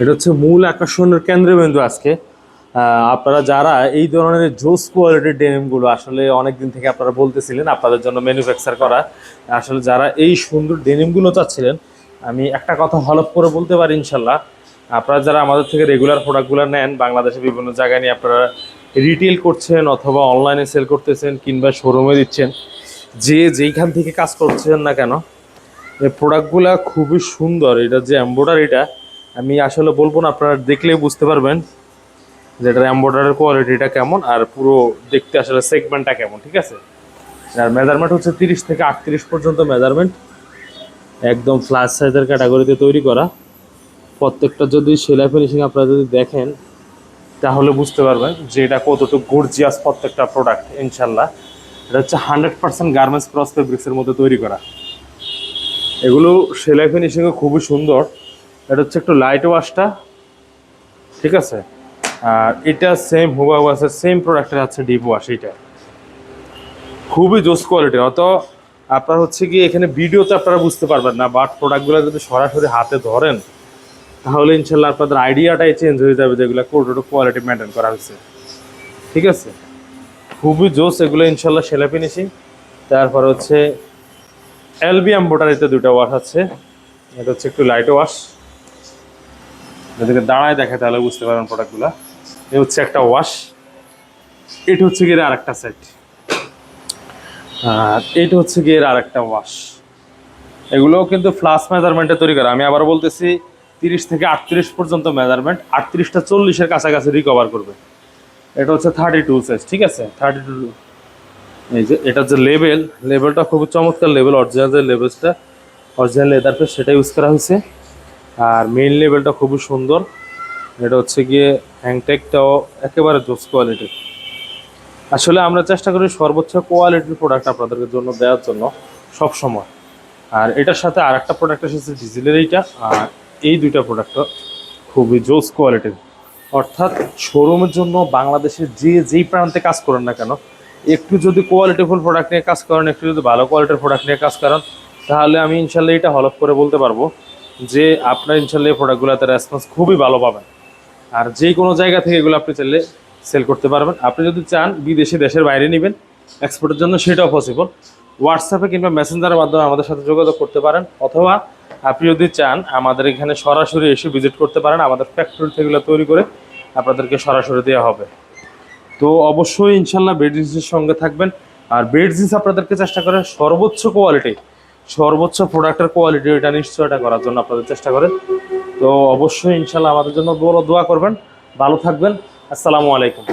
এটা হচ্ছে মূল আকর্ষণের কেন্দ্রবিন্দু আজকে। আপনারা যারা এই ধরনের জোস কোয়ালিটির ডেনিমগুলো আসলে অনেক দিন থেকে আপনারা বলতেছিলেন, আপনাদের জন্য ম্যানুফ্যাকচার করা। আসলে যারা এই সুন্দর ডেনিমগুলো চাচ্ছিলেন, আমি একটা কথা হলপ করে বলতে পারি ইনশাল্লাহ। আপনারা যারা আমাদের থেকে রেগুলার প্রোডাক্টগুলো নেন, বাংলাদেশে বিভিন্ন জায়গায় নিয়ে আপনারা রিটেল করছেন অথবা অনলাইনে সেল করতেছেন কিংবা শোরুমে দিচ্ছেন, যে যেইখান থেকে কাজ করছেন না কেন এই প্রোডাক্টগুলো খুবই সুন্দর। এটা যে এম্ব্রয়ডারিটা আমি আসলে বলব না, আপনারা দেখলেই বুঝতে পারবেন যে এটার এম্ব্রয়ডারির কোয়ালিটিটা কেমন আর পুরো দেখতে আসলে সেগমেন্টটা কেমন, ঠিক আছে? আর মেজারমেন্ট হচ্ছে তিরিশ থেকে আটত্রিশ পর্যন্ত মেজারমেন্ট একদম ফ্লাশ সাইজের ক্যাটাগরিতে তৈরি করা। প্রত্যেকটা যদি সেলাই ফিনিশিং আপনারা যদি দেখেন, তাহলে বুঝতে পারবেন যে এটা কতটুকু গর্জিয়াস প্রত্যেকটা প্রোডাক্ট ইনশাল্লাহ এটা হচ্ছে হান্ড্রেড পার্সেন্ট গার্মেন্টস ক্রস ফেব্রিক্সের মধ্যে তৈরি করা। এগুলো সেলাই ফিনিশিংও খুবই সুন্দর। এটা হচ্ছে একটু লাইট ওয়াশটা ঠিক আছে? আর এটা সেম হুবাহু আছে সেম প্রোডাক্টের আছে ডিপ ওয়াশ এটা খুবই জোস কোয়ালিটি অত আপনার হচ্ছে কি এখানে ভিডিওতে আপনারা বুঝতে পারবেন না বাট প্রোডাক্টগুলো যদি সরাসরি হাতে ধরেন, তাহলে ইনশাল্লাহ আপনাদের আইডিয়াটাই চেঞ্জ হয়ে যাবে যেগুলো কতটুকু কোয়ালিটি মেনটেন করা হয়েছে। ঠিক আছে? খুবই জোস, এগুলো ইনশাল্লাহ সেলাই ফিনিশিং তারপর হচ্ছে এলবি এম্বোটারিতে দুটো ওয়াশ আছে। এটা হচ্ছে একটু লাইট ওয়াশ এদিকে দাঁড়ায় দেখে তাহলে বুঝতে পারবেন প্রোডাক্টগুলো এ হচ্ছে একটা ওয়াশ এটা হচ্ছে গিয়ে আর একটা সেট আর এটা হচ্ছে গিয়ে আর একটা ওয়াশ এগুলোও কিন্তু ফ্লাস মেজারমেন্টে তৈরি করা। আমি আবার বলতেছি, তিরিশ থেকে আটত্রিশ পর্যন্ত মেজারমেন্ট আটত্রিশটা চল্লিশের কাছাকাছি রিকভার করবে। এটা হচ্ছে থার্টি টু সাইজ ঠিক আছে? থার্টি টু এই যে, এটা যে লেভেল লেভেলটা খুবই চমৎকার লেভেল অরিজিনাল যে লেভেলসটা অরিজিনাল লেদার পেস সেটা ইউজ করা হয়েছে। আর মেইন লেভেলটা খুবই সুন্দর। এটা হচ্ছে গিয়ে হ্যাংটেকটাও একেবারে জোস কোয়ালিটির আসলে আমরা চেষ্টা করি সর্বোচ্চ কোয়ালিটির প্রোডাক্ট আপনাদের জন্য দেওয়ার জন্য সব সময় আর এটার সাথে আর একটা প্রোডাক্ট এসেছে ডিজেলের এইটা, আর এই দুইটা প্রোডাক্টও খুবই জোস কোয়ালিটির অর্থাৎ শোরুমের জন্য বাংলাদেশের যে যেই প্রান্তে কাজ করেন না কেন, একটু যদি কোয়ালিটিফুল প্রোডাক্ট নিয়ে কাজ করেন, একটু যদি ভালো কোয়ালিটির প্রোডাক্ট নিয়ে কাজ করেন, তাহলে আমি ইনশাল্লাহ এটা হলফ করে বলতে পারব। যে আপনার ইনশাল্লাহ এই প্রোডাক্টগুলোতে রেসপন্স খুবই ভালো পাবেন। আর যে কোনো জায়গা থেকে এগুলো আপনি চাইলে সেল করতে পারবেন। আপনি যদি চান বিদেশি, দেশের বাইরে নেবেন এক্সপোর্টের জন্য সেটাও পসিবল হোয়াটসঅ্যাপে কিংবা মেসেঞ্জারের মাধ্যমে আমাদের সাথে যোগাযোগ করতে পারেন। অথবা আপনি যদি চান আমাদের এখানে সরাসরি এসে ভিজিট করতে পারেন। আমাদের ফ্যাক্টরি থেকে এগুলো তৈরি করে আপনাদেরকে সরাসরি দেওয়া হবে। তো অবশ্যই ইনশাল্লাহ বেড জিন্সের সঙ্গে থাকবেন। আর বেড জিন্স আপনাদেরকে চেষ্টা করে সর্বোচ্চ কোয়ালিটি সর্বোচ্চ প্রোডাক্টের কোয়ালিটি এটা নিশ্চয়তা করার জন্য আপনাদের চেষ্টা করেন তো অবশ্যই ইনশাল্লাহ আমাদের জন্য বড় দোয়া করবেন। ভালো থাকবেন। আসসালামু আলাইকুম।